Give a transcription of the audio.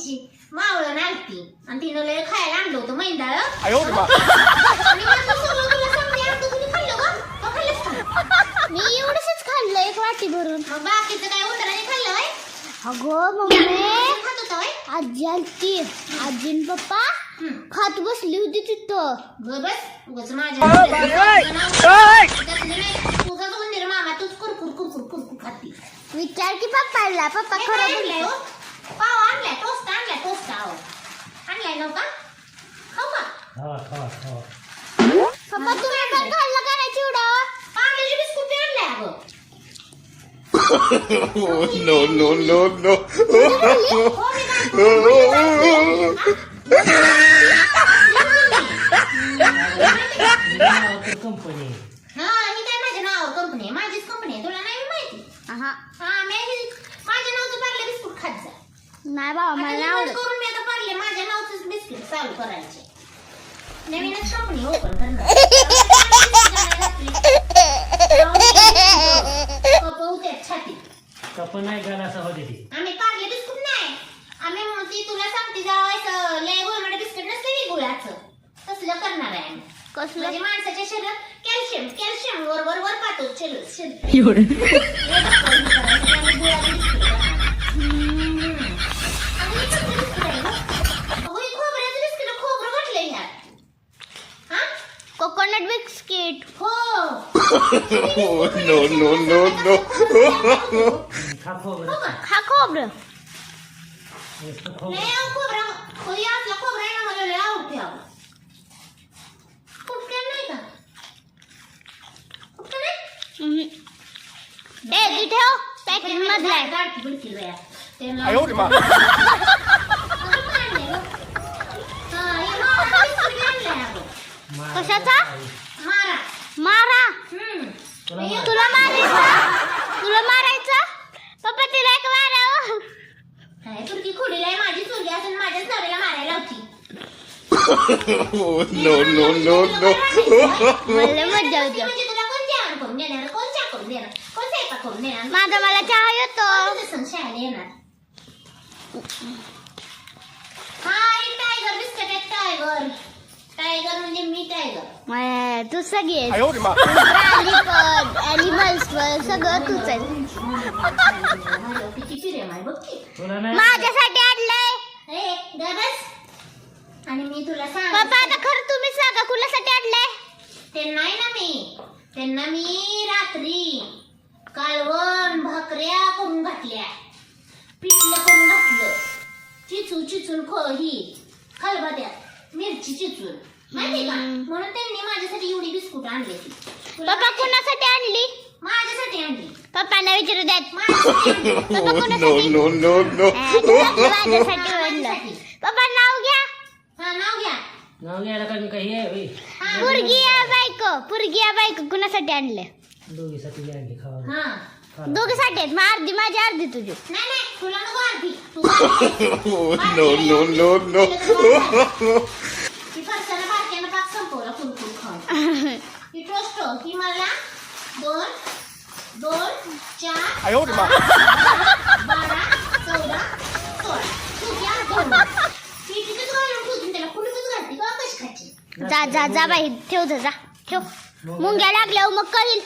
त्यांची मावळ नालती आणि तिनं लय खायला आणलं होतं मैंदाळ आणि म्हणलं, सगळं खाल्लं का? का खाल्लंस का? मी एवढंच खाल्लं एक वाटी भरून मग बाकीचं काय उतराने खाल्लं होय? आजी पप्पा खात बसली होती तिथं माझ्या त्यातलं मामा तूच कुरकुर कुरकुर कुरकुर खाती विचार की पप्पाला पप्पा खरं बोलले. पाव आणलाय तोच आहो आणलाय नव्हता खाऊ का खावा खावा खावा पप्पा तुम्ही पण खाल्लं का नाही चिवडा पार्लेजी बिस्कुट आणलाय अगं Oh no no no no! हो मी कंपनी हा ही काय माझ्या नावावर कंपनी आहे माझीच कंपनी आहे तुला नाही माहिती हा हा मी ही- माझ्या नावचं पार्ले बिस्कुट खात जा नाही बाबा मला निवड आवडत करून मी आता पार्ले माझ्या नावचंच बिस्किट चालू करायचे. नवीनच कंपनी ओपन करणार. कप होत्यात छातीत कप नाही गाला असं होते ती. आम्ही पार्ले बिस्कुट नाही. आम्ही मग ती तुला सांगते जावायचं लय गोळमध्ये बिस्किट नसते की गुळाचं. तसलं करणार आहे आम्ही. कसलं? म्हणजे माणसाच्या शरीरात कॅल्शियम कॅल्शियम वर वर वर पाहतो chocolate biscuit. Oh. no, no, no, no. Há cobra. Não é um cobra. Aliás, a cobra é na maioria é o pelo. Por que não é? Por que não é? É, dito, packing madre. 哎呦我的妈！कशाचा? मारा. तुला हे मारा. तुला मारायचं? तुला मारायचं? पप्पा तिला एक मारावं काय तुरकी खोडीला आहे माझी चुरगी असून माझ्याच नवऱ्याला मारायला होती. Oh no no no no! मला मजा होती. म्हणजे तुला कोण जेवण करून देणार? कोण चहा करून देणार? कोण स्वयंपाक करून देणार? माझा मला चहा येतो. शाळेला येणार. हा एक टायगर बिस्किट आहे टायगर टायगर म्हणजे मी टायगर. मग तू सगळी आहेस. प्राणी पण सगळं तूच आहे माझ्यासाठी आणलंय. ए आणि मी तुला सांग. पप्पा आता खरं तुम्ही सांगा कुणासाठी आणलंय? त्यांना आहे ना मी. त्यांना मी रात्री कालवण भकऱ्या करून घातल्या. पिठलं करून घातलं. चिचू चिचून खो ही खलबत्यात मिरची चिचून. माहिती का? हम्म. म्हणून त्यांनी माझ्यासाठी एवढी बिस्कुट आणली. पप्पा? कुणासाठी आणली? माझ्यासाठी आणली. पप्पांना विचारू द्यात. पप्पा कुणासाठी? माझ्यासाठी आणलं. पप्पा नाव घ्या. हा नाव घ्या. नाव घ्यायला मी काही आहे? हा. बायको. पुरगी या बायको कुणासाठी आणले? दोघीसाठी बी आणली खावा. हा. खावा. दोघीसाठी आहेत. मग अर्धी माझी अर्धी तुझी. नाही नाही तुला नको अर्धी. तू अर्धी. Oh no no no no! ती फरसाना बारक्यानं पाक संपवला कुरकुर खाऊन ही मला दोन दोन चार जा जा जा बाई ठेव जा जा. ठेव. मुंग्या लागल्यावर मग कळील